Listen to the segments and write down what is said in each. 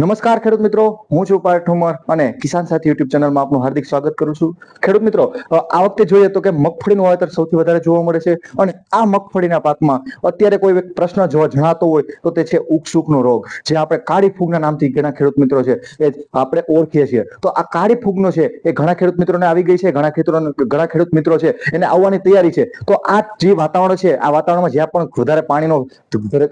નમસ્કાર ખેડૂત મિત્રો, હું છું પાર્થ ઠુમર અને કિસાન સાથી યુટ્યુબ ચેનલમાં આપનું હાર્દિક સ્વાગત કરું છું. ખેડૂત મિત્રો આ વખતે જોઈએ તો કે મગફળીનું વાવેતર સૌથી વધારે જોવા મળે છે અને આ મગફળીના પાકમાં અત્યારે કોઈ પ્રશ્ન જો જણાતો હોય તો તે છે ઉકસુકનો રોગ, જે આપણે કાળી ફૂગના નામથી ઘણા ખેડૂત મિત્રો છે એ આપણે ઓળખીએ છીએ. તો આ કાળી ફૂગનો છે એ ઘણા ખેડૂત મિત્રોને આવી ગઈ છે, ઘણા ખેડૂતો ઘણા ખેડૂત મિત્રો છે એને આવવાની તૈયારી છે. તો આ જે વાતાવરણ છે, આ વાતાવરણમાં જ્યાં પણ વધારે પાણીનો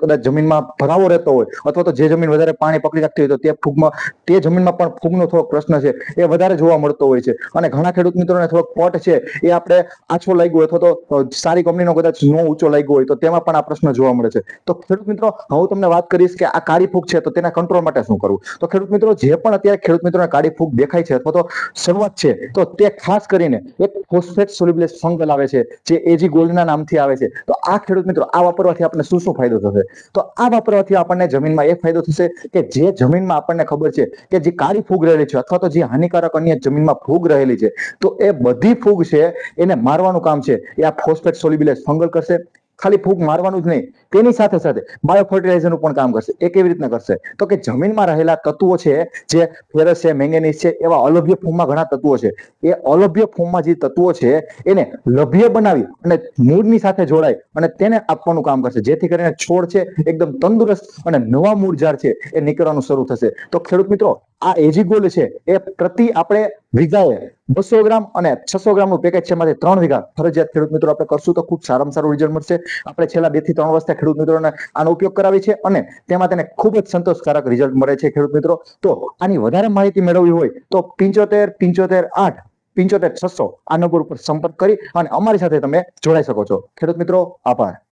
કદાચ જમીનમાં ભરાવો રહેતો હોય અથવા તો જે જમીન વધારે પાણી પકડી રાખતી હોય તો તે ફૂગમાં, તે જમીનમાં પણ ફૂગનો થોડોક પ્રશ્ન છે. એ વધારે જોવા મળતો હોય છે. અને ઘણા ખેડૂત મિત્રોને થોડોક પોટ છે, એ આપણે આછો લાગ્યો હોય અથવા તો સારી કંપનીનો કદાચ નો ઊંચો લાગ્યો હોય તો તેમાં પણ આ પ્રશ્ન જોવા મળે છે. તો ખેડૂત મિત્રો હું તમને વાત કરીશ કે આ કાળી ફૂગ છે તો તેના કંટ્રોલ માટે શું કરવું? તો ખેડૂત મિત્રો, જે પણ અત્યારે ખેડૂત મિત્રોને કાળી ફૂગ દેખાય છે અથવા તો શરૂઆત છે, તો તે ખાસ કરીને એક ફોસ્ફેટ સોલ્યુબલ ફંગલ આવે છે, જે એજી ગોલ્ડના નામથી આવે છે. તો આ ખેડૂત મિત્રો, આ વાપરવાથી આપણને શું શું ફાયદો થશે? તો આ વાપરવાથી આપણને જમીનમાં એ ફાયદો થશે કે જે જમીનમાં આપણને ખબર છે કે જે કાળી ફૂગ રહેલી છે અથવા તો જે હાનિકારક અન્ય જમીનમાં ફૂગ રહેલી છે, તો એ બધી ફૂગ છે એને મારવાનું કામ છે. એ આ ફોસ્ફેટ સોલ્યુબિલેસ ફંગલ કરશે ખાલી ફૂગ મારવાનું જ નહીં. તેની સાથે સાથે બાયો ફર્ટિલાઇઝરનું પણ કામ કરશે. એ કેવી રીતના કરશે? તો કે જમીનમાં રહેલા તત્વો છે, જે ફેરસ છે, મેંગેનીઝ છે, એવા અલભ્ય ફોર્મમાં ઘણા તત્વો છે. એ અલભ્ય ફોર્મમાં જે તત્વો છે, એને લભ્ય બનાવી અને મૂળની સાથે જોડાય અને તેને આપવાનું કામ કરશે. જેથી કરીને છોડ છે, એકદમ તંદુરસ્ત અને નવા મૂળ ઝાડ છે, એ નીકળવાનું શરૂ થશે. તો ખેડૂત મિત્રો આ એજી ગોલ છે, એ પ્રતિ આપણે વીઘાએ બસો ગ્રામ અને છસો ગ્રામનું પેકેજ છે એમાંથી ત્રણ વીઘા ફરજિયાત ખેડૂત મિત્રો આપણે કરશું તો ખૂબ સારામાં સારું રિઝલ્ટ મળશે. આપણે છેલ્લા બેથી ત્રણ વર્ષથી ખેડૂત મિત્રોને આનો ઉપયોગ કરાવી છે અને તેમાં તેને ખૂબ જ સંતોષકારક રિઝલ્ટ મળે છે ખેડૂત મિત્રો. તો આની વધારે માહિતી મેળવવી હોય તો પિંચોતેર પિંચોતેર, આઠ, પિંચોતેર, છસો આ નંબર ઉપર સંપર્ક કરી અને અમારી સાથે તમે જોડાઈ શકો છો. ખેડૂત મિત્રો, આભાર.